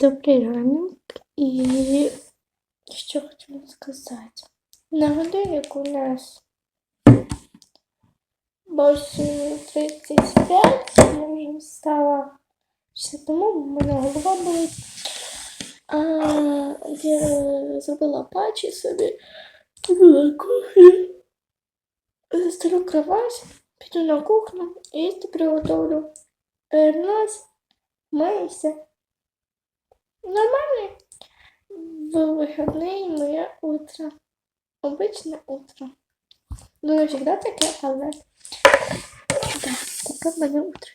Добрий ранок і що хотіла сказати. Нагадаю, як у нас більше 35, я вже встала ще тому, бо в мене голова болить. А я зробила пачі собі, купила кофе, застелю кровать, піду на кухню і приготовлю. Перенос, миюся. Нормальный в выходные моє утро. Обычное утро. Ну, не всегда таке, але да, таке в мене утро.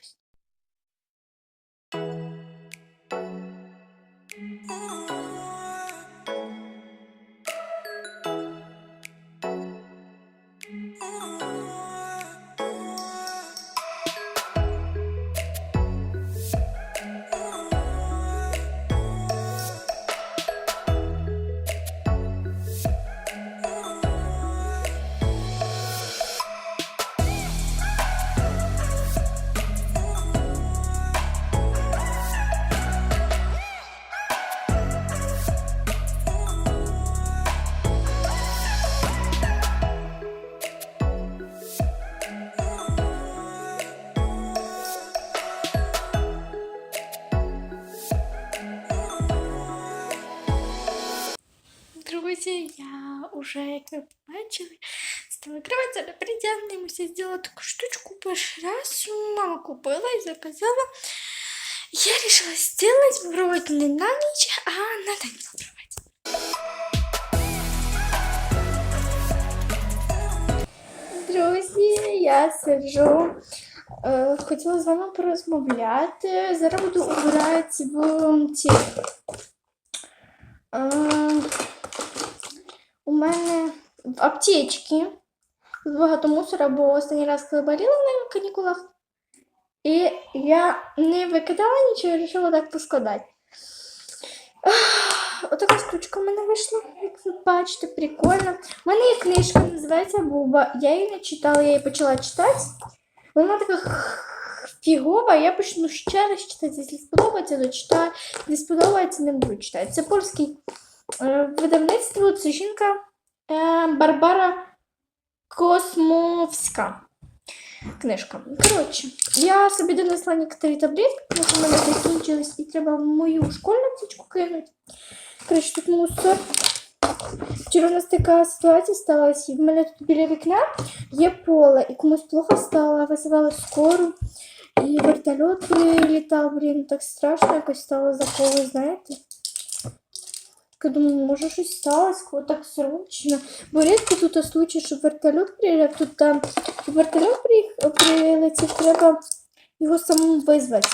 уже, як ви побачили, стала кровать але придягнемося, зробила таку штучку перший раз. Мама купила і заказала. Я решила сделать вроде не на ніч, а на день попробовать. Друзі, я сиджу. Е, хотіла з вами порозмовляти. Зараз буду убирати в ці. У мене в аптечці багато мусора, бо останній раз коли боліла на канікулах. І я не викидала нічого, вирішила так поскладати. Отака штучка в мене вийшла, як ви бачите, прикольно. У мене є книжка, називається Буба. Я її не читала, я її почала читати. Вона така фігова, я почну ще раз читати. Якщо сподобається, то читаю. Не сподобається, не буду читати. Це польський видавництво, це жінка е, Барбара Космовська. Книжка. Коротше, я собі донесла некоторі таблетки, тому в мене закінчились, і треба мою школьну аптечку кинути. Коротше, тут мусор. Вчора у нас така ситуація сталася, в мене тут біля вікна є поле, і комусь плохо стало, визивали скору, і вертольот прилітав, блін, так страшно якось стало за поле, знаєте. Я думаю, може щось сталося, коли так срочно. Бо рідко тут случай, що вертольот приїхав, тут там вертольот прилетів, треба його самому визвати.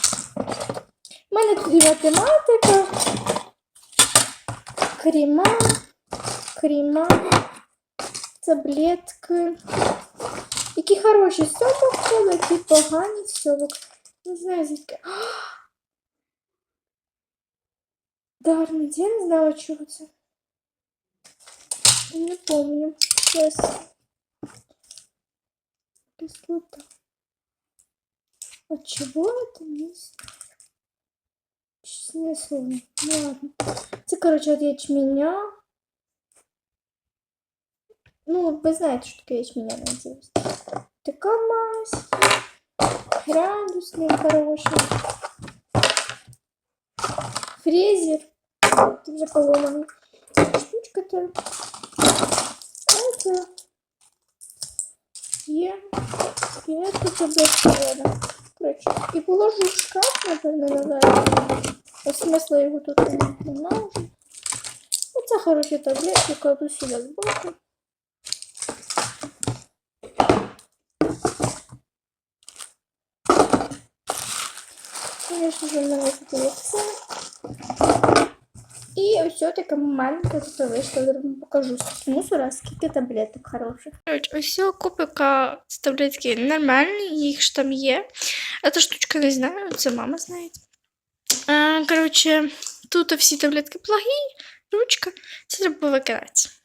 У мене тут і математика, крема, крема, таблетки. Які хороші сьомок які погані сьомок. Не знаю, звідки. Дарно, я не знала, чого це. Не помню. Сейчас. Кислота. От чего это не. Честное слово. Ну ладно. Це, короче, от ячменя. Ну, ви знаєте, що таке ячменя, надіюсь. Така мазь. Градусник хороший. Фрезер. Ты вже поломаний. Штучка там. Это. Є. І это таблетка вода. Короче, і положу в шкаф, напевно, наверное. Ось смисла його тут нема вже. Оце хороші таблетки, кладу сюди збоку. Конечно же, в мене Все. Така маленька тут зараз вам покажу мусора, скільки таблеток хороших. Короче, ось цього кубика з таблетки нормальні, їх ж там є. Эта штучка не знаю, це мама знає. Короче, тут всі таблетки благі, ручка, це треба викидати.